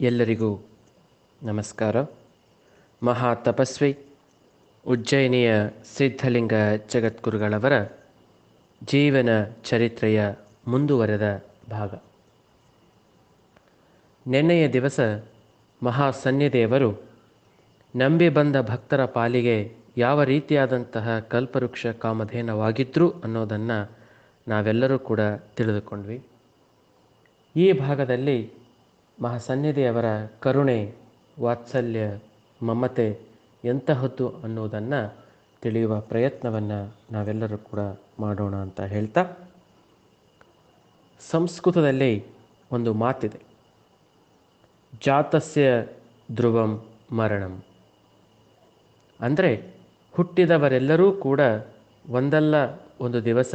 ಎಲ್ಲರಿಗೂ ನಮಸ್ಕಾರ. ಮಹಾ ತಪಸ್ವಿ ಉಜ್ಜಯಿನಿಯ ಸಿದ್ಧಲಿಂಗ ಜಗದ್ಗುರುಗಳವರ ಜೀವನ ಚರಿತ್ರೆಯ ಮುಂದುವರೆದ ಭಾಗ. ನಿನ್ನೆಯ ದಿವಸ ಮಹಾಸನ್ಯದೇವರು ನಂಬಿ ಬಂದ ಭಕ್ತರ ಪಾಲಿಗೆ ಯಾವ ರೀತಿಯಾದಂತಹ ಕಲ್ಪವೃಕ್ಷ ಕಾಮಧೇನವಾಗಿದ್ರು ಅನ್ನೋದನ್ನು ನಾವೆಲ್ಲರೂ ಕೂಡ ತಿಳಿದುಕೊಂಡ್ವಿ. ಈ ಭಾಗದಲ್ಲಿ ಮಹಾಸನ್ನಿಧಿಯವರ ಕರುಣೆ, ವಾತ್ಸಲ್ಯ, ಮಮತೆ ಎಂತಹದ್ದು ಅನ್ನೋದನ್ನು ತಿಳಿಯುವ ಪ್ರಯತ್ನವನ್ನು ನಾವೆಲ್ಲರೂ ಕೂಡ ಮಾಡೋಣ ಅಂತ ಹೇಳ್ತಾ ಸಂಸ್ಕೃತದಲ್ಲಿ ಒಂದು ಮಾತಿದೆ. ಜಾತಸ್ಯ ಧ್ರುವಂ ಮರಣಂ. ಅಂದರೆ ಹುಟ್ಟಿದವರೆಲ್ಲರೂ ಕೂಡ ಒಂದಲ್ಲ ಒಂದು ದಿವಸ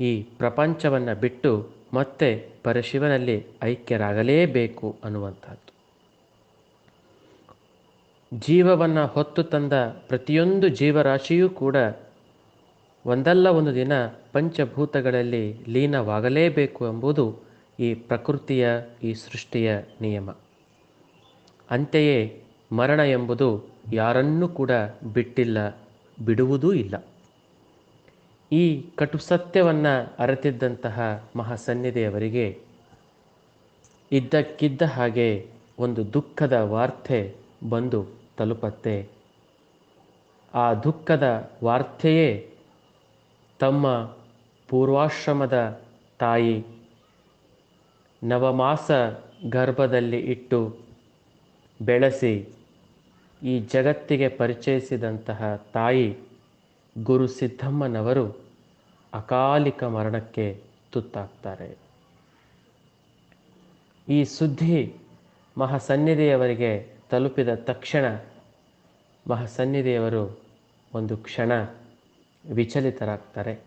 ಈ ಪ್ರಪಂಚವನ್ನು ಬಿಟ್ಟು ಮತ್ತೆ ಪರಶಿವನಲ್ಲಿ ಐಕ್ಯರಾಗಲೇಬೇಕು ಅನ್ನುವಂಥದ್ದು. ಜೀವವನ್ನು ಹೊತ್ತು ತಂದ ಪ್ರತಿಯೊಂದು ಜೀವರಾಶಿಯೂ ಕೂಡ ಒಂದಲ್ಲ ಒಂದು ದಿನ ಪಂಚಭೂತಗಳಲ್ಲಿ ಲೀನವಾಗಲೇಬೇಕು ಎಂಬುದು ಈ ಪ್ರಕೃತಿಯ, ಈ ಸೃಷ್ಟಿಯ ನಿಯಮ. ಅಂತೆಯೇ ಮರಣ ಎಂಬುದು ಯಾರನ್ನೂ ಕೂಡ ಬಿಟ್ಟಿಲ್ಲ, ಬಿಡುವುದೂ ಇಲ್ಲ. ಈ ಕಟು ಸತ್ಯವನ್ನು ಅರೆತಿದ್ದಂತಹ ಮಹಾಸನ್ನಿಧಿಯವರಿಗೆ ಇದ್ದಕ್ಕಿದ್ದ ಹಾಗೆ ಒಂದು ದುಃಖದ ವಾರ್ತೆ ಬಂದು ತಲುಪತ್ತೆ. ಆ ದುಃಖದ ವಾರ್ತೆಯೇ ತಮ್ಮ ಪೂರ್ವಾಶ್ರಮದ ತಾಯಿ ನವಮಾಸ ಗರ್ಭದಲ್ಲಿ ಇಟ್ಟು ಬೆಳೆಸಿ ಈ ಜಗತ್ತಿಗೆ ಪರಿಚಯಿಸಿದಂತಹ ತಾಯಿ ಗುರು ಸಿದ್ದಮ್ಮನವರು ಅಕಾಲಿಕ ಮರಣಕ್ಕೆ ತುತ್ತಾಗ್ತಾರೆ. ಈ ಸುದ್ದಿ ಮಹಾಸನ್ನಿಧಿಯವರಿಗೆ ತಲುಪಿದ ತಕ್ಷಣ ಮಹಾಸನ್ನಿಧಿಯವರು ಒಂದು ಕ್ಷಣ ವಿಚಲಿತರಾಗ್ತಾರೆ.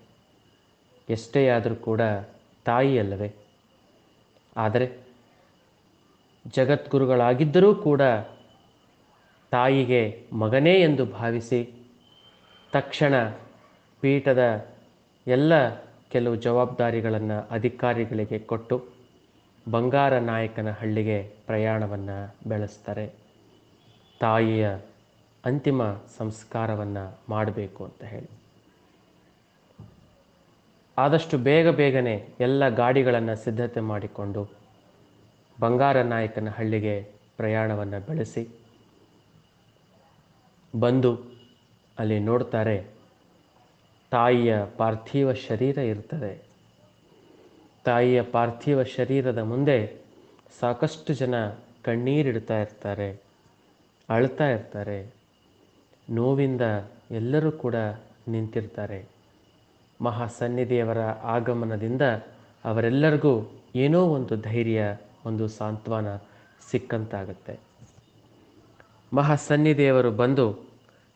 ಎಷ್ಟೇ ಆದರೂ ಕೂಡ ತಾಯಿಯಲ್ಲವೇ. ಆದರೆ ಜಗದ್ಗುರುಗಳಾಗಿದ್ದರೂ ಕೂಡ ತಾಯಿಗೆ ಮಗನೇ ಎಂದು ಭಾವಿಸಿ ತಕ್ಷಣ ಪೀಠದ ಎಲ್ಲ ಕೆಲವು ಜವಾಬ್ದಾರಿಗಳನ್ನು ಅಧಿಕಾರಿಗಳಿಗೆ ಕೊಟ್ಟು ಬಂಗಾರ ನಾಯಕನ ಹಳ್ಳಿಗೆ ಪ್ರಯಾಣವನ್ನು ಬೆಳೆಸ್ತಾರೆ. ತಾಯಿಯ ಅಂತಿಮ ಸಂಸ್ಕಾರವನ್ನು ಮಾಡಬೇಕು ಅಂತ ಹೇಳಿ. ಆದಷ್ಟು ಬೇಗ ಬೇಗನೆ ಎಲ್ಲ ಗಾಡಿಗಳನ್ನು ಸಿದ್ಧತೆ ಮಾಡಿಕೊಂಡು ಬಂಗಾರ ನಾಯಕನ ಹಳ್ಳಿಗೆ ಪ್ರಯಾಣವನ್ನು ಬೆಳೆಸಿ ಬಂದು ಅಲ್ಲಿ ನೋಡ್ತಾರೆ, ತಾಯಿಯ ಪಾರ್ಥಿವ ಶರೀರ ಇರ್ತದೆ. ತಾಯಿಯ ಪಾರ್ಥಿವ ಶರೀರದ ಮುಂದೆ ಸಾಕಷ್ಟು ಜನ ಕಣ್ಣೀರಿಡ್ತಾ ಇರ್ತಾರೆ, ಅಳ್ತಾ ಇರ್ತಾರೆ. ನೋವಿಂದ ಎಲ್ಲರೂ ಕೂಡ ನಿಂತಿರ್ತಾರೆ. ಮಹಾಸನ್ನಿಧಿಯವರ ಆಗಮನದಿಂದ ಅವರೆಲ್ಲರಿಗೂ ಏನೋ ಒಂದು ಧೈರ್ಯ, ಒಂದು ಸಾಂತ್ವನ ಸಿಕ್ಕಂತಾಗುತ್ತೆ. ಮಹಾಸನ್ನಿಧಿಯವರು ಬಂದು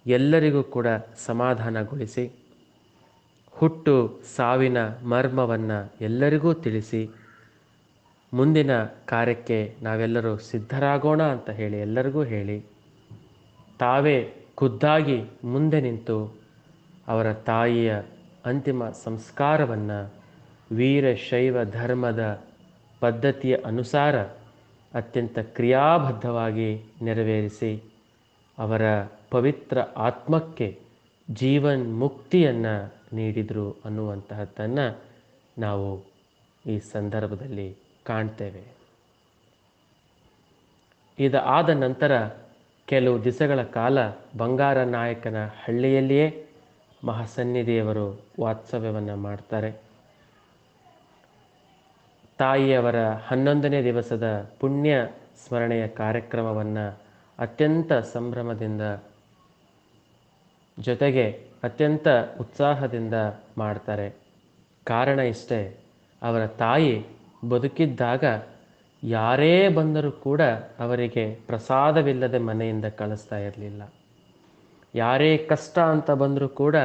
ಎಲ್ಲರಿಗೂ ಕೂಡ ಸಮಾಧಾನಗೊಳಿಸಿ, ಹುಟ್ಟು ಸಾವಿನ ಮರ್ಮವನ್ನು ಎಲ್ಲರಿಗೂ ತಿಳಿಸಿ, ಮುಂದಿನ ಕಾರ್ಯಕ್ಕೆ ನಾವೆಲ್ಲರೂ ಸಿದ್ಧರಾಗೋಣ ಅಂತ ಹೇಳಿ ಎಲ್ಲರಿಗೂ ಹೇಳಿ, ತಾವೇ ಖುದ್ದಾಗಿ ಮುಂದೆ ನಿಂತು ಅವರ ತಾಯಿಯ ಅಂತಿಮ ಸಂಸ್ಕಾರವನ್ನು ವೀರಶೈವ ಧರ್ಮದ ಪದ್ಧತಿಯ ಅನುಸಾರ ಅತ್ಯಂತ ಕ್ರಿಯಾಬದ್ಧವಾಗಿ ನೆರವೇರಿಸಿ ಅವರ ಪವಿತ್ರ ಆತ್ಮಕ್ಕೆ ಜೀವನ್ ಮುಕ್ತಿಯನ್ನು ನೀಡಿದರು ಅನ್ನುವಂತಹದ್ದನ್ನು ನಾವು ಈ ಸಂದರ್ಭದಲ್ಲಿ ಕಾಣ್ತೇವೆ. ಇದು ಆದ ನಂತರ ಕೆಲವು ದಿವಸಗಳ ಕಾಲ ಬಂಗಾರ ನಾಯಕನ ಹಳ್ಳಿಯಲ್ಲಿಯೇ ಮಹಾಸನ್ನಿಧಿಯವರು ವಾತ್ಸವ್ಯವನ್ನು ಮಾಡ್ತಾರೆ. ತಾಯಿಯವರ ಹನ್ನೊಂದನೇ ದಿವಸದ ಪುಣ್ಯ ಸ್ಮರಣೆಯ ಕಾರ್ಯಕ್ರಮವನ್ನು ಅತ್ಯಂತ ಸಂಭ್ರಮದಿಂದ ಜೊತೆಗೆ ಅತ್ಯಂತ ಉತ್ಸಾಹದಿಂದ ಮಾಡ್ತಾರೆ. ಕಾರಣ ಇಷ್ಟೇ, ಅವರ ತಾಯಿ ಬದುಕಿದ್ದಾಗ ಯಾರೇ ಬಂದರೂ ಕೂಡ ಅವರಿಗೆ ಪ್ರಸಾದವಿಲ್ಲದೆ ಮನೆಯಿಂದ ಕಳಿಸ್ತಾ ಇರಲಿಲ್ಲ. ಯಾರೇ ಕಷ್ಟ ಅಂತ ಬಂದರೂ ಕೂಡ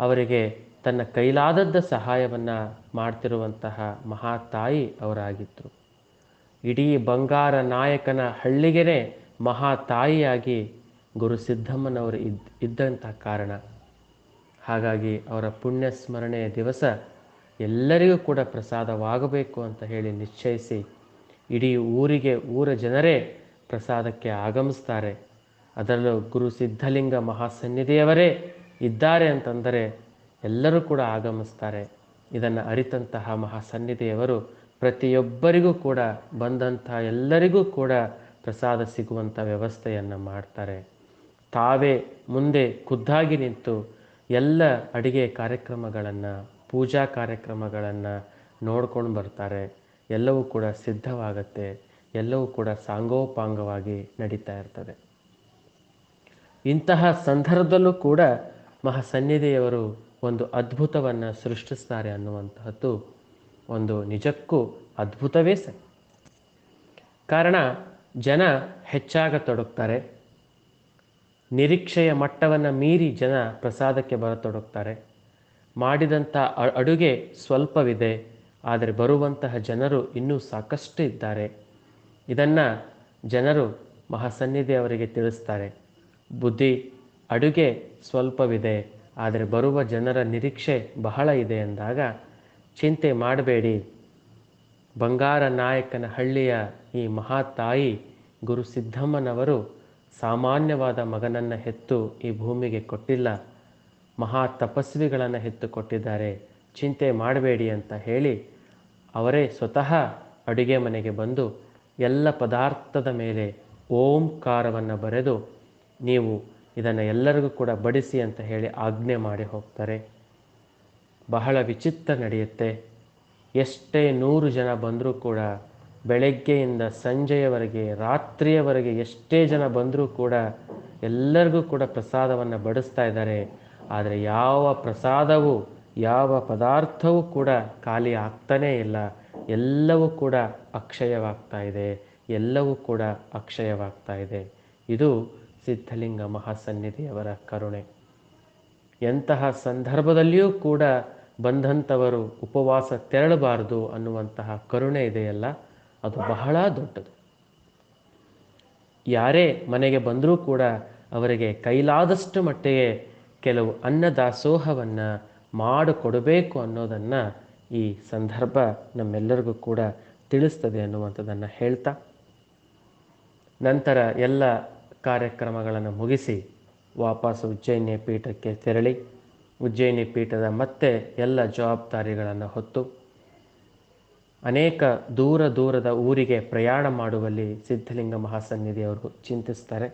ಅವರಿಗೆ ತನ್ನ ಕೈಲಾದದ್ದ ಸಹಾಯವನ್ನು ಮಾಡ್ತಿರುವಂತಹ ಮಹಾತಾಯಿ ಅವರಾಗಿದ್ದರು ಇಡೀ ಬಂಗಾರ ನಾಯಕನ ಹಳ್ಳಿಗೆನೇ ಮಹಾತಾಯಿಯಾಗಿ ಗುರು ಸಿದ್ದಮ್ಮನವರು ಇದ್ದ ಇದ್ದಂಥ ಕಾರಣ. ಹಾಗಾಗಿ ಅವರ ಪುಣ್ಯ ಸ್ಮರಣೆಯ ದಿವಸ ಎಲ್ಲರಿಗೂ ಕೂಡ ಪ್ರಸಾದವಾಗಬೇಕು ಅಂತ ಹೇಳಿ ನಿಶ್ಚಯಿಸಿ ಇಡೀ ಊರಿಗೆ, ಊರ ಜನರೇ ಪ್ರಸಾದಕ್ಕೆ ಆಗಮಿಸ್ತಾರೆ. ಅದರಲ್ಲೂ ಗುರು ಸಿದ್ಧಲಿಂಗ ಮಹಾಸನ್ನಿಧಿಯವರೇ ಇದ್ದಾರೆ ಅಂತಂದರೆ ಎಲ್ಲರೂ ಕೂಡ ಆಗಮಿಸ್ತಾರೆ. ಇದನ್ನು ಅರಿತಂತಹ ಮಹಾಸನ್ನಿಧಿಯವರು ಪ್ರತಿಯೊಬ್ಬರಿಗೂ ಕೂಡ ಬಂದಂತಹ ಎಲ್ಲರಿಗೂ ಕೂಡ ಪ್ರಸಾದ ಸಿಗುವಂಥ ವ್ಯವಸ್ಥೆಯನ್ನು ಮಾಡ್ತಾರೆ. ತಾವೇ ಮುಂದೆ ಖುದ್ದಾಗಿ ನಿಂತು ಎಲ್ಲ ಅಡುಗೆ ಕಾರ್ಯಕ್ರಮಗಳನ್ನು, ಪೂಜಾ ಕಾರ್ಯಕ್ರಮಗಳನ್ನು ನೋಡ್ಕೊಂಡು ಬರ್ತಾರೆ. ಎಲ್ಲವೂ ಕೂಡ ಸಿದ್ಧವಾಗತ್ತೆ. ಎಲ್ಲವೂ ಕೂಡ ಸಾಂಗೋಪಾಂಗವಾಗಿ ನಡೀತಾ ಇರ್ತದೆ. ಇಂತಹ ಸಂದರ್ಭದಲ್ಲೂ ಕೂಡ ಮಹಾಸನ್ನಿಧಿಯವರು ಒಂದು ಅದ್ಭುತವನ್ನು ಸೃಷ್ಟಿಸ್ತಾರೆ ಅನ್ನುವಂತಹದ್ದು ಒಂದು ನಿಜಕ್ಕೂ ಅದ್ಭುತವೇ ಸರಿ. ಕಾರಣ, ಜನ ಹೆಚ್ಚಾಗತೊಡಗ್ತಾರೆ. ನಿರೀಕ್ಷೆಯ ಮಟ್ಟವನ್ನು ಮೀರಿ ಜನ ಪ್ರಸಾದಕ್ಕೆ ಬರತೊಡಗ್ತಾರೆ. ಮಾಡಿದಂಥ ಅಡುಗೆ ಸ್ವಲ್ಪವಿದೆ, ಆದರೆ ಬರುವಂತಹ ಜನರು ಇನ್ನೂ ಸಾಕಷ್ಟು ಇದ್ದಾರೆ. ಇದನ್ನು ಜನರು ಮಹಾಸನ್ನಿಧಿ ಅವರಿಗೆ ತಿಳಿಸ್ತಾರೆ. ಬುದ್ಧಿ, ಅಡುಗೆ ಸ್ವಲ್ಪವಿದೆ, ಆದರೆ ಬರುವ ಜನರ ನಿರೀಕ್ಷೆ ಬಹಳ ಇದೆ ಎಂದಾಗ ಚಿಂತೆ ಮಾಡಬೇಡಿ. ಬಂಗಾರ ನಾಯಕನ ಹಳ್ಳಿಯ ಈ ಮಹಾತಾಯಿ ಗುರು ಸಿದ್ದಮ್ಮನವರು ಸಾಮಾನ್ಯವಾದ ಮಗನನ್ನು ಹೆತ್ತು ಈ ಭೂಮಿಗೆ ಕೊಟ್ಟಿಲ್ಲ. ಮಹಾ ತಪಸ್ವಿಗಳನ್ನು ಹೆತ್ತು ಕೊಟ್ಟಿದ್ದಾರೆ. ಚಿಂತೆ ಮಾಡಬೇಡಿ ಅಂತ ಹೇಳಿ ಅವರೇ ಸ್ವತಃ ಅಡುಗೆ ಮನೆಗೆ ಬಂದು ಎಲ್ಲ ಪದಾರ್ಥದ ಮೇಲೆ ಓಂಕಾರವನ್ನು ಬರೆದು ನೀವು ಇದನ್ನು ಎಲ್ಲರಿಗೂ ಕೂಡ ಬಡಿಸಿ ಅಂತ ಹೇಳಿ ಆಜ್ಞೆ ಮಾಡಿ ಹೋಗ್ತಾರೆ. ಬಹಳ ವಿಚಿತ್ರ ನಡೆಯುತ್ತೆ. ಎಷ್ಟೇ ನೂರು ಜನ ಬಂದರೂ ಕೂಡ ಬೆಳಗ್ಗೆಯಿಂದ ಸಂಜೆಯವರೆಗೆ, ರಾತ್ರಿಯವರೆಗೆ ಎಷ್ಟೇ ಜನ ಬಂದರೂ ಕೂಡ ಎಲ್ಲರಿಗೂ ಕೂಡ ಪ್ರಸಾದವನ್ನು ಬಡಿಸ್ತಾ ಇದ್ದಾರೆ. ಆದರೆ ಯಾವ ಪ್ರಸಾದವೂ, ಯಾವ ಪದಾರ್ಥವೂ ಕೂಡ ಖಾಲಿ ಆಗ್ತಾನೇ ಇಲ್ಲ. ಎಲ್ಲವೂ ಕೂಡ ಅಕ್ಷಯವಾಗ್ತಾ ಇದೆ. ಎಲ್ಲವೂ ಕೂಡ ಅಕ್ಷಯವಾಗ್ತಾ ಇದೆ. ಇದು ಸಿದ್ಧಲಿಂಗ ಮಹಾಸನ್ನಿಧಿಯವರ ಕರುಣೆ. ಎಂತಹ ಸಂದರ್ಭದಲ್ಲಿಯೂ ಕೂಡ ಬಂದಂಥವರು ಉಪವಾಸ ತೆರಳಬಾರದು ಅನ್ನುವಂತಹ ಕರುಣೆ ಇದೆಯಲ್ಲ? ಅದು ಬಹಳ ದೊಡ್ಡದು. ಯಾರೇ ಮನೆಗೆ ಬಂದರೂ ಕೂಡ ಅವರಿಗೆ ಕೈಲಾದಷ್ಟು ಮಟ್ಟಿಗೆ ಕೆಲವು ಅನ್ನದಾಸೋಹವನ್ನು ಮಾಡಿಕೊಡಬೇಕು ಅನ್ನೋದನ್ನು ಈ ಸಂದರ್ಭ ನಮ್ಮೆಲ್ಲರಿಗೂ ಕೂಡ ತಿಳಿಸ್ತದೆ ಅನ್ನುವಂಥದ್ದನ್ನು ಹೇಳ್ತಾ. ನಂತರ ಎಲ್ಲ ಕಾರ್ಯಕ್ರಮಗಳನ್ನು ಮುಗಿಸಿ ವಾಪಸ್ ಉಜ್ಜಯಿನಿ ಪೀಠಕ್ಕೆ ತೆರಳಿ. ಉಜ್ಜಯಿನಿ ಪೀಠದ ಮತ್ತೆ ಎಲ್ಲ ಜವಾಬ್ದಾರಿಗಳನ್ನು ಹೊತ್ತು ಅನೇಕ ದೂರ ದೂರದ ಊರಿಗೆ ಪ್ರಯಾಣ ಮಾಡುವಲ್ಲಿ ಸಿದ್ಧಲಿಂಗ ಮಹಾಸನ್ನಿಧಿಯವರು ಚಿಂತಿಸ್ತಾರೆ.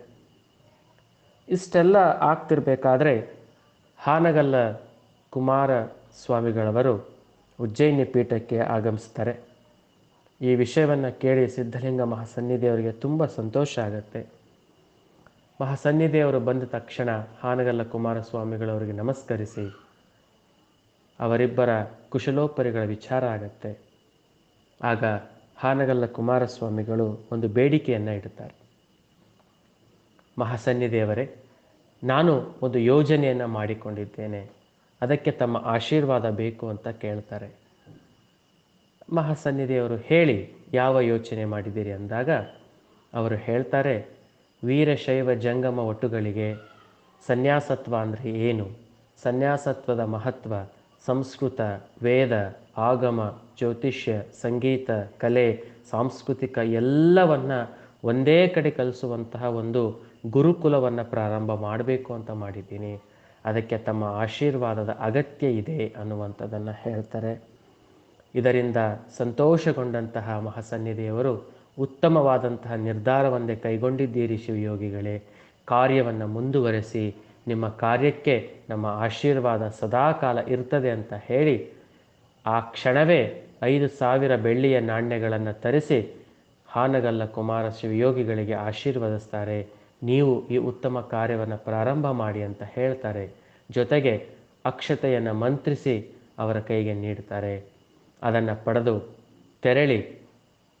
ಇಷ್ಟೆಲ್ಲ ಆಗ್ತಿರ್ಬೇಕಾದ್ರೆ ಹಾನಗಲ್ಲ ಕುಮಾರ ಸ್ವಾಮಿಗಳವರು ಉಜ್ಜಯಿನಿ ಪೀಠಕ್ಕೆ ಆಗಮಿಸ್ತಾರೆ. ಈ ವಿಷಯವನ್ನು ಕೇಳಿ ಸಿದ್ಧಲಿಂಗ ಮಹಾಸನ್ನಿಧಿಯವರಿಗೆ ತುಂಬ ಸಂತೋಷ ಆಗುತ್ತೆ. ಮಹಾಸನ್ನಿಧಿಯವರು ಬಂದ ತಕ್ಷಣ ಹಾನಗಲ್ಲ ಕುಮಾರಸ್ವಾಮಿಗಳವರಿಗೆ ನಮಸ್ಕರಿಸಿ ಅವರಿಬ್ಬರ ಕುಶಲೋಪರಿಗಳ ವಿಚಾರ ಆಗತ್ತೆ. ಆಗ ಹಾನಗಲ್ಲ ಕುಮಾರಸ್ವಾಮಿಗಳು ಒಂದು ಬೇಡಿಕೆಯನ್ನು ಇಡುತ್ತಾರೆ. ಮಹಾಸನ್ನಿಧಿಯವರೇ, ನಾನು ಒಂದು ಯೋಜನೆಯನ್ನು ಮಾಡಿಕೊಂಡಿದ್ದೇನೆ. ಅದಕ್ಕೆ ತಮ್ಮ ಆಶೀರ್ವಾದ ಬೇಕು ಅಂತ ಕೇಳ್ತಾರೆ. ಮಹಾಸನ್ನಿಧಿಯವರು ಹೇಳಿ, ಯಾವ ಯೋಚನೆ ಮಾಡಿದ್ದೀರಿ ಅಂದಾಗ, ಅವರು ಹೇಳ್ತಾರೆ ವೀರಶೈವ ಜಂಗಮ ಒಟ್ಟುಗಳಿಗೆ ಸನ್ಯಾಸತ್ವ ಅಂದರೆ ಏನು? ಸನ್ಯಾಸತ್ವದ ಮಹತ್ವ ಸಂಸ್ಕೃತ, ವೇದ, ಆಗಮ, ಜ್ಯೋತಿಷ್ಯ, ಸಂಗೀತ, ಕಲೆ, ಸಾಂಸ್ಕೃತಿಕ ಎಲ್ಲವನ್ನು ಒಂದೇ ಕಡೆ ಕಲಿಸುವಂತಹ ಒಂದು ಗುರುಕುಲವನ್ನು ಪ್ರಾರಂಭ ಮಾಡಬೇಕು ಅಂತ ಮಾಡಿದ್ದೀನಿ. ಅದಕ್ಕೆ ತಮ್ಮ ಆಶೀರ್ವಾದದ ಅಗತ್ಯ ಇದೆ ಅನ್ನುವಂಥದ್ದನ್ನು ಹೇಳ್ತಾರೆ. ಇದರಿಂದ ಸಂತೋಷಗೊಂಡಂತಹ ಮಹಾಸನ್ನಿಧಿಯವರು ಉತ್ತಮವಾದಂತಹ ನಿರ್ಧಾರವನ್ನೇ ಕೈಗೊಂಡಿದ್ದೀರಿ ಶಿವಯೋಗಿಗಳೇ. ಕಾರ್ಯವನ್ನು ಮುಂದುವರೆಸಿ ನಿಮ್ಮ ಕಾರ್ಯಕ್ಕೆ ನಮ್ಮ ಆಶೀರ್ವಾದ ಸದಾಕಾಲ ಇರ್ತದೆ ಅಂತ ಹೇಳಿ ಆ ಕ್ಷಣವೇ ಐದು ಸಾವಿರ ಬೆಳ್ಳಿಯ ನಾಣ್ಯಗಳನ್ನು ತರಿಸಿ ಹಾನಗಲ್ಲ ಕುಮಾರ ಶಿವಯೋಗಿಗಳಿಗೆ ಆಶೀರ್ವದಿಸ್ತಾರೆ. ನೀವು ಈ ಉತ್ತಮ ಕಾರ್ಯವನ್ನು ಪ್ರಾರಂಭ ಮಾಡಿ ಅಂತ ಹೇಳ್ತಾರೆ. ಜೊತೆಗೆ ಅಕ್ಷತೆಯನ್ನು ಮಂತ್ರಿಸಿ ಅವರ ಕೈಗೆ ನೀಡ್ತಾರೆ. ಅದನ್ನು ಪಡೆದು ತೆರಳಿ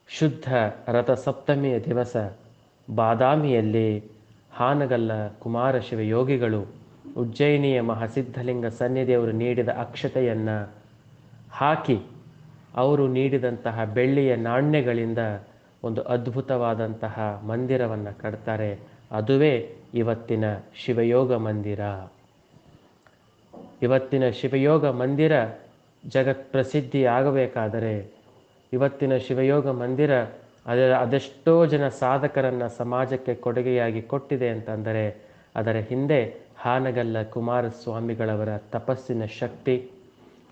ಶುದ್ಧ ರಥಸಪ್ತಮಿಯ ದಿವಸ ಬಾದಾಮಿಯಲ್ಲಿ ಹಾನಗಲ್ಲ ಕುಮಾರ ಶಿವಯೋಗಿಗಳು ಉಜ್ಜಯಿನಿಯ ಮಹಾಸಿದ್ಧಲಿಂಗ ಸನ್ನಿಧಿಯವರು ನೀಡಿದ ಅಕ್ಷತೆಯನ್ನು ಹಾಕಿ ಅವರು ನೀಡಿದಂತಹ ಬೆಳ್ಳಿಯ ನಾಣ್ಯಗಳಿಂದ ಒಂದು ಅದ್ಭುತವಾದಂತಹ ಮಂದಿರವನ್ನು ಕಟ್ತಾರೆ. ಅದುವೇ ಇವತ್ತಿನ ಶಿವಯೋಗ ಮಂದಿರ. ಇವತ್ತಿನ ಶಿವಯೋಗ ಮಂದಿರ ಜಗತ್ ಪ್ರಸಿದ್ಧಿ ಆಗಬೇಕಾದರೆ ಇವತ್ತಿನ ಶಿವಯೋಗ ಮಂದಿರ ಅದರ ಅದೆಷ್ಟೋ ಜನ ಸಾಧಕರನ್ನು ಸಮಾಜಕ್ಕೆ ಕೊಡುಗೆಯಾಗಿ ಕೊಟ್ಟಿದೆ ಅಂತಂದರೆ, ಅದರ ಹಿಂದೆ ಹಾನಗಲ್ಲ ಕುಮಾರಸ್ವಾಮಿಗಳವರ ತಪಸ್ಸಿನ ಶಕ್ತಿ,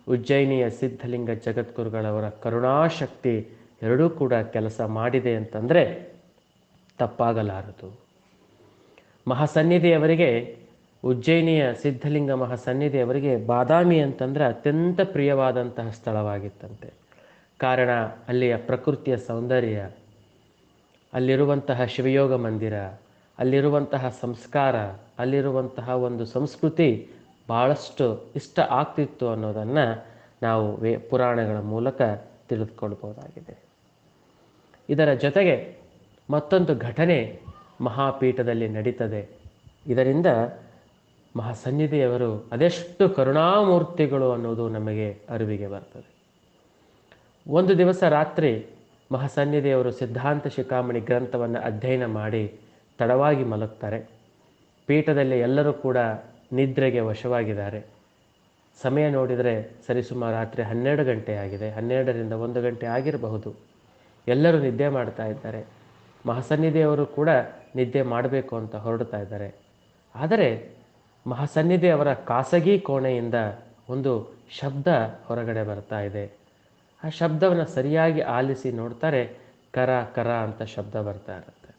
ಉಜ್ಜಯಿನಿಯ ಸಿದ್ಧಲಿಂಗ ಜಗದ್ಗುರುಗಳವರ ಕರುಣಾಶಕ್ತಿ ಎರಡೂ ಕೂಡ ಕೆಲಸ ಮಾಡಿದೆ ಅಂತಂದರೆ ತಪ್ಪಾಗಲಾರದು. ಮಹಾಸನ್ನಿಧಿಯವರಿಗೆ, ಉಜ್ಜಯಿನಿಯ ಸಿದ್ಧಲಿಂಗ ಮಹಾಸನ್ನಿಧಿಯವರಿಗೆ ಬಾದಾಮಿ ಅಂತಂದರೆ ಅತ್ಯಂತ ಪ್ರಿಯವಾದಂತಹ ಸ್ಥಳವಾಗಿತ್ತಂತೆ. ಕಾರಣ ಅಲ್ಲಿಯ ಪ್ರಕೃತಿಯ ಸೌಂದರ್ಯ, ಅಲ್ಲಿರುವಂತಹ ಶಿವಯೋಗ ಮಂದಿರ, ಅಲ್ಲಿರುವಂತಹ ಸಂಸ್ಕಾರ, ಅಲ್ಲಿರುವಂತಹ ಒಂದು ಸಂಸ್ಕೃತಿ ಭಾಳಷ್ಟು ಇಷ್ಟ ಆಗ್ತಿತ್ತು ಅನ್ನೋದನ್ನು ನಾವು ವೇ ಪುರಾಣಗಳ ಮೂಲಕ ತಿಳಿದುಕೊಳ್ಬೋದಾಗಿದೆ ಇದರ ಜೊತೆಗೆ ಮತ್ತೊಂದು ಘಟನೆ ಮಹಾಪೀಠದಲ್ಲಿ ನಡೀತದೆ. ಇದರಿಂದ ಮಹಾಸನ್ನಿಧಿಯವರು ಅದೆಷ್ಟು ಕರುಣಾಮೂರ್ತಿಗಳು ಅನ್ನೋದು ನಮಗೆ ಅರಿವಿಗೆ ಬರ್ತದೆ. ಒಂದು ದಿವಸ ರಾತ್ರಿ ಮಹಾಸನ್ನಿಧಿಯವರು ಸಿದ್ಧಾಂತ ಶಿಖಾಮಣಿ ಗ್ರಂಥವನ್ನು ಅಧ್ಯಯನ ಮಾಡಿ ತಡವಾಗಿ ಮಲಗ್ತಾರೆ. ಪೀಠದಲ್ಲಿ ಎಲ್ಲರೂ ಕೂಡ ನಿದ್ರೆಗೆ ವಶವಾಗಿದ್ದಾರೆ. ಸಮಯ ನೋಡಿದರೆ ಸರಿಸುಮಾರು ರಾತ್ರಿ ಹನ್ನೆರಡು ಗಂಟೆ ಆಗಿದೆ. ಹನ್ನೆರಡರಿಂದ ಒಂದು ಗಂಟೆ ಆಗಿರಬಹುದು. ಎಲ್ಲರೂ ನಿದ್ದೆ ಮಾಡ್ತಾ ಇದ್ದಾರೆ. ಮಹಾಸನ್ನಿಧಿಯವರು ಕೂಡ ನಿದ್ದೆ ಮಾಡಬೇಕು ಅಂತ ಹೊರಡ್ತಾ ಇದ್ದಾರೆ. ಆದರೆ ಮಹಾಸನ್ನಿಧಿ ಅವರ ಖಾಸಗಿ ಕೋಣೆಯಿಂದ ಒಂದು ಶಬ್ದ ಹೊರಗಡೆ ಬರ್ತಾ ಇದೆ. ಆ ಶಬ್ದವನ್ನು ಸರಿಯಾಗಿ ಆಲಿಸಿ ನೋಡ್ತಾರೆ, ಕರ ಕರ ಅಂತ ಶಬ್ದ ಬರ್ತಾ ಇರುತ್ತೆ.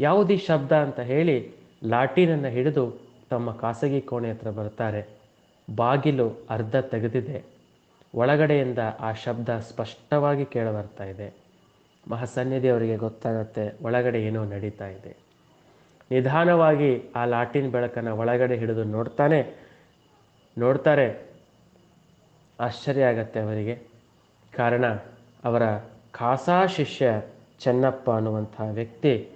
ಯಾವುದೇ ಶಬ್ದ ಅಂತ ಹೇಳಿ ಲಾಟೀನನ್ನು ಹಿಡಿದು ತಮ್ಮ ಖಾಸಗಿ ಕೋಣೆ ಹತ್ರ ಬರ್ತಾರೆ. ಬಾಗಿಲು ಅರ್ಧ ತೆಗೆದಿದೆ. ಒಳಗಡೆಯಿಂದ ಆ ಶಬ್ದ ಸ್ಪಷ್ಟವಾಗಿ ಕೇಳ ಬರ್ತಾ ಇದೆ. ಮಹಾಸನ್ನಿಧಿ ಅವರಿಗೆ ಗೊತ್ತಾಗುತ್ತೆ, ಒಳಗಡೆ ಏನೋ ನಡೀತಾ ಇದೆ. ನಿಧಾನವಾಗಿ ಆ ಲಾಟಿನ್ ಬೆಳಕನ್ನು ಒಳಗಡೆ ಹಿಡಿದು ನೋಡ್ತಾನೆ. ನೋಡ್ತಾರೆ, ಆಶ್ಚರ್ಯ ಆಗತ್ತೆ ಅವರಿಗೆ. ಕಾರಣ ಅವರ ಖಾಸಾ ಶಿಷ್ಯ ಚೆನ್ನಪ್ಪ ಅನ್ನುವಂತಹ ವ್ಯಕ್ತಿ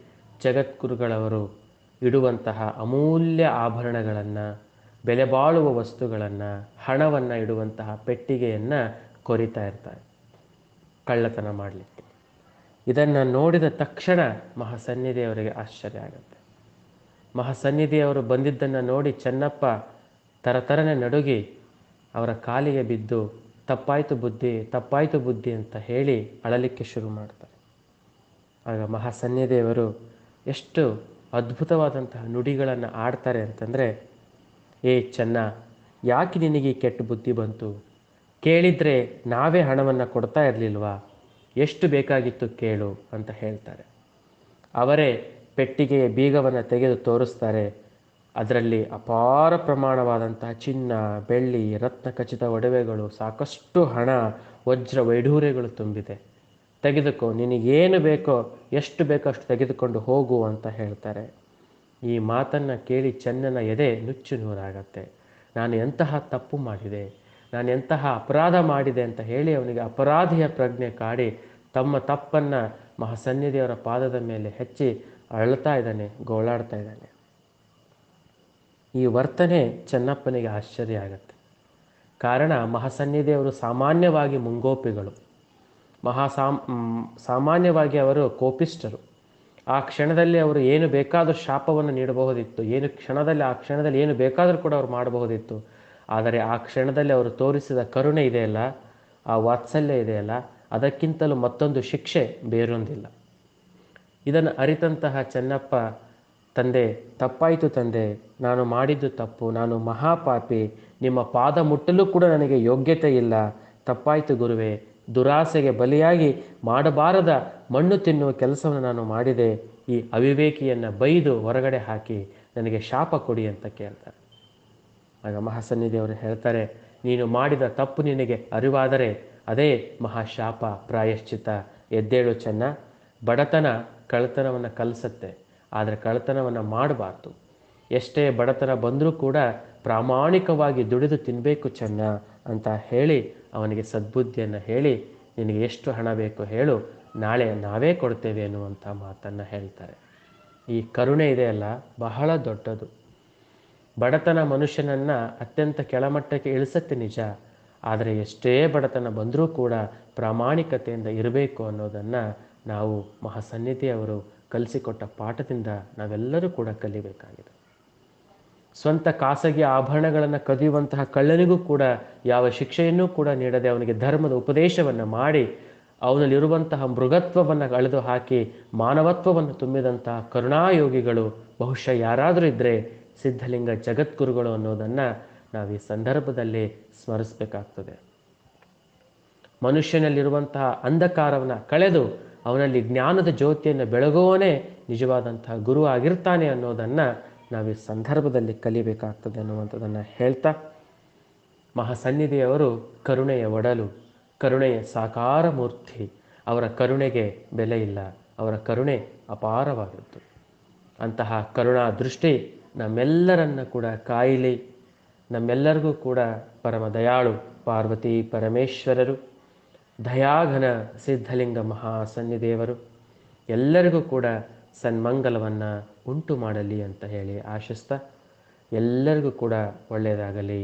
ಜಗದ್ಗುರುಗಳವರು ಇಡುವಂತಹ ಅಮೂಲ್ಯ ಆಭರಣಗಳನ್ನು, ಬೆಲೆ ಬಾಳುವ ವಸ್ತುಗಳನ್ನು, ಹಣವನ್ನು ಇಡುವಂತಹ ಪೆಟ್ಟಿಗೆಯನ್ನು ಕೊರಿತಾ ಇರ್ತಾರೆ. ಕಳ್ಳತನ ಮಾಡಲಿಕ್ಕೆ. ಇದನ್ನು ನೋಡಿದ ತಕ್ಷಣ ಮಹಾಸನ್ನಿಧಿಯವರಿಗೆ ಆಶ್ಚರ್ಯ ಆಗುತ್ತೆ. ಮಹಾಸನ್ನಿಧಿಯವರು ಬಂದಿದ್ದನ್ನು ನೋಡಿ ಚೆನ್ನಪ್ಪ ತರತರನೆ ನಡುಗಿ ಅವರ ಕಾಲಿಗೆ ಬಿದ್ದು ತಪ್ಪಾಯಿತು ಬುದ್ಧಿ ತಪ್ಪಾಯಿತು ಬುದ್ಧಿ ಅಂತ ಹೇಳಿ ಅಳಲಿಕ್ಕೆ ಶುರು ಮಾಡ್ತಾರೆ. ಆಗ ಮಹಾಸನ್ಯದೇವರು ಎಷ್ಟು ಅದ್ಭುತವಾದಂತಹ ನುಡಿಗಳನ್ನು ಆಡ್ತಾರೆ ಅಂತಂದರೆ, ಏ ಚೆನ್ನ, ಯಾಕೆ ನಿನಗೆ ಕೆಟ್ಟ ಬುದ್ಧಿ ಬಂತು? ಕೇಳಿದರೆ ನಾವೇ ಹಣವನ್ನು ಕೊಡ್ತಾ ಇರಲಿಲ್ವಾ? ಎಷ್ಟು ಬೇಕಾಗಿತ್ತು ಕೇಳು ಅಂತ ಹೇಳ್ತಾರೆ. ಅವರೇ ಪೆಟ್ಟಿಗೆಯ ಬೀಗವನ್ನು ತೆಗೆದು ತೋರಿಸ್ತಾರೆ. ಅದರಲ್ಲಿ ಅಪಾರ ಪ್ರಮಾಣವಾದಂತಹ ಚಿನ್ನ, ಬೆಳ್ಳಿ ರತ್ನ ಖಚಿತ ಒಡವೆಗಳು, ಸಾಕಷ್ಟು ಹಣ, ವಜ್ರ ವೈಢೂರ್ಯಗಳು ತುಂಬಿದೆ. ತೆಗೆದುಕೋ, ನಿನಗೇನು ಬೇಕೋ, ಎಷ್ಟು ಬೇಕೋ ಅಷ್ಟು ತೆಗೆದುಕೊಂಡು ಹೋಗು ಅಂತ ಹೇಳ್ತಾರೆ. ಈ ಮಾತನ್ನು ಕೇಳಿ ಚೆನ್ನನ ಎದೆ ನುಚ್ಚು ನೂರಾಗತ್ತೆ ನಾನು ಎಂತಹ ತಪ್ಪು ಮಾಡಿದೆ? ನಾನು ಎಂತಹ ಅಪರಾಧ ಮಾಡಿದೆ ಅಂತ ಹೇಳಿ ಅವನಿಗೆ ಅಪರಾಧಿಯ ಪ್ರಜ್ಞೆ ಕಾಡಿ ತಮ್ಮ ತಪ್ಪನ್ನು ಮಹಾಸನ್ನಿಧಿಯವರ ಪಾದದ ಮೇಲೆ ಹೆಚ್ಚಿ ಅಳ್ತಾ ಇದ್ದಾನೆ, ಗೋಳಾಡ್ತಾ ಇದ್ದಾನೆ. ಈ ವರ್ತನೆ ಚೆನ್ನಪ್ಪನಿಗೆ ಆಶ್ಚರ್ಯ ಆಗುತ್ತೆ. ಕಾರಣ ಮಹಾಸನ್ನಿಧಿಯವರು ಸಾಮಾನ್ಯವಾಗಿ ಮುಂಗೋಪಿಗಳು. ಮಹಾ ಸಾಮ್ ಸಾಮಾನ್ಯವಾಗಿ ಅವರು ಕೋಪಿಷ್ಟರು ಆ ಕ್ಷಣದಲ್ಲಿ ಅವರು ಏನು ಬೇಕಾದರೂ ಶಾಪವನ್ನು ನೀಡಬಹುದಿತ್ತು, ಏನು ಕ್ಷಣದಲ್ಲಿ, ಆ ಕ್ಷಣದಲ್ಲಿ ಏನು ಬೇಕಾದರೂ ಕೂಡ ಅವರು ಮಾಡಬಹುದಿತ್ತು. ಆದರೆ ಆ ಕ್ಷಣದಲ್ಲಿ ಅವರು ತೋರಿಸಿದ ಕರುಣೆ ಇದೆಯಲ್ಲ, ಆ ವಾತ್ಸಲ್ಯ ಇದೆಯಲ್ಲ, ಅದಕ್ಕಿಂತಲೂ ಮತ್ತೊಂದು ಶಿಕ್ಷೆ ಬೇರೊಂದಿಲ್ಲ. ಇದನ್ನು ಅರಿತಂತಹ ಚೆನ್ನಪ್ಪ ತಂದೆ, ತಪ್ಪಾಯಿತು ತಂದೆ. ನಾನು ಮಾಡಿದ್ದು ತಪ್ಪು. ನಾನು ಮಹಾಪಾಪಿ. ನಿಮ್ಮ ಪಾದ ಮುಟ್ಟಲು ಕೂಡ ನನಗೆ ಯೋಗ್ಯತೆ ಇಲ್ಲ. ತಪ್ಪಾಯಿತು ಗುರುವೆ. ದುರಾಸೆಗೆ ಬಲಿಯಾಗಿ ಮಾಡಬಾರದ ಮಣ್ಣು ತಿನ್ನುವ ಕೆಲಸವನ್ನು ನಾನು ಮಾಡಿದೆ. ಈ ಅವಿವೇಕಿಯನ್ನು ಬೈದು ಹೊರಗಡೆ ಹಾಕಿ ನನಗೆ ಶಾಪ ಕೊಡಿ ಅಂತ ಕೇಳ್ತಾರೆ. ಆಗ ಮಹಾಸನ್ನಿಧಿಯವರು ಹೇಳ್ತಾರೆ, ನೀನು ಮಾಡಿದ ತಪ್ಪು ನಿನಗೆ ಅರಿವಾದರೆ ಅದೇ ಮಹಾಶಾಪ ಪ್ರಾಯಶ್ಚಿತ ಎದ್ದೇಳು ಚೆನ್ನ. ಬಡತನ ಕಳ್ತನವನ್ನು ಕಲಿಸತ್ತೆ. ಆದರೆ ಕಳ್ಳತನವನ್ನು ಮಾಡಬಾರ್ದು. ಎಷ್ಟೇ ಬಡತನ ಬಂದರೂ ಕೂಡ ಪ್ರಾಮಾಣಿಕವಾಗಿ ದುಡಿದು ತಿನ್ನಬೇಕು ಚೆನ್ನ ಅಂತ ಹೇಳಿ ಅವನಿಗೆ ಸದ್ಬುದ್ಧಿಯನ್ನು ಹೇಳಿ, ನಿನಗೆ ಎಷ್ಟು ಹಣ ಬೇಕು ಹೇಳು, ನಾಳೆ ನಾವೇ ಕೊಡ್ತೇವೆ ಅನ್ನುವಂಥ ಮಾತನ್ನು ಹೇಳ್ತಾರೆ. ಈ ಕರುಣೆ ಇದೆಯಲ್ಲ ಬಹಳ ದೊಡ್ಡದು. ಬಡತನ ಮನುಷ್ಯನನ್ನು ಅತ್ಯಂತ ಕೆಳಮಟ್ಟಕ್ಕೆ ಇಳಿಸತ್ತೆ ನಿಜ, ಆದರೆ ಎಷ್ಟೇ ಬಡತನ ಬಂದರೂ ಕೂಡ ಪ್ರಾಮಾಣಿಕತೆಯಿಂದ ಇರಬೇಕು ಅನ್ನೋದನ್ನು ನಾವು ಮಹಾಸನ್ನಿಧಿಯವರು ಕಲಿಸಿಕೊಟ್ಟ ಪಾಠದಿಂದ ನಾವೆಲ್ಲರೂ ಕೂಡ ಕಲಿಬೇಕಾಗಿದೆ. ಸ್ವಂತ ಖಾಸಗಿ ಆಭರಣಗಳನ್ನು ಕದಿಯುವಂತಹ ಕಳ್ಳನಿಗೂ ಕೂಡ ಯಾವ ಶಿಕ್ಷೆಯನ್ನೂ ಕೂಡ ನೀಡದೆ ಅವನಿಗೆ ಧರ್ಮದ ಉಪದೇಶವನ್ನು ಮಾಡಿ ಅವನಲ್ಲಿರುವಂತಹ ಮೃಗತ್ವವನ್ನು ಅಳೆದು ಹಾಕಿ ಮಾನವತ್ವವನ್ನು ತುಂಬಿದಂತಹ ಕರುಣಾಯೋಗಿಗಳು ಬಹುಶಃ ಯಾರಾದರೂ ಇದ್ದರೆ ಸಿದ್ಧಲಿಂಗ ಜಗದ್ಗುರುಗಳು ಅನ್ನೋದನ್ನು ನಾವು ಈ ಸಂದರ್ಭದಲ್ಲಿ ಸ್ಮರಿಸಬೇಕಾಗ್ತದೆ. ಮನುಷ್ಯನಲ್ಲಿರುವಂತಹ ಅಂಧಕಾರವನ್ನು ಕಳೆದು ಅವನಲ್ಲಿ ಜ್ಞಾನದ ಜ್ಯೋತಿಯನ್ನು ಬೆಳಗುವವನೇ ನಿಜವಾದಂತಹ ಗುರು ಆಗಿರ್ತಾನೆ ಅನ್ನೋದನ್ನು ನಾವು ಈ ಸಂದರ್ಭದಲ್ಲಿ ಕಲಿಬೇಕಾಗ್ತದೆ ಅನ್ನುವಂಥದ್ದನ್ನು ಹೇಳ್ತಾ ಮಹಾಸನ್ನಿಧಿಯವರು ಕರುಣೆಯ ಒಡಲು, ಕರುಣೆಯ ಸಾಕಾರ ಮೂರ್ತಿ, ಅವರ ಕರುಣೆಗೆ ಬೆಲೆ ಇಲ್ಲ, ಅವರ ಕರುಣೆ ಅಪಾರವಾಗಿತ್ತು ಅಂತಹ ಕರುಣಾ ದೃಷ್ಟಿ ನಮ್ಮೆಲ್ಲರನ್ನ ಕೂಡ ಕಾಯಿಲೆ, ನಮ್ಮೆಲ್ಲರಿಗೂ ಕೂಡ ಪರಮ ದಯಾಳು ಪಾರ್ವತಿ ಪರಮೇಶ್ವರರು. ದಯಾಘನ ಸಿದ್ಧಲಿಂಗ ಮಹಾಸನ್ನಿದೇವರು ಎಲ್ಲರಿಗೂ ಕೂಡ ಸನ್ಮಂಗಲವನ್ನು ಉಂಟು ಮಾಡಲಿ ಅಂತ ಹೇಳಿ ಆಶಿಸ್ತಾ, ಎಲ್ಲರಿಗೂ ಕೂಡ ಒಳ್ಳೆಯದಾಗಲಿ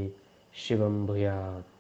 ಶಿವಂ ಭೂಯಾತ್.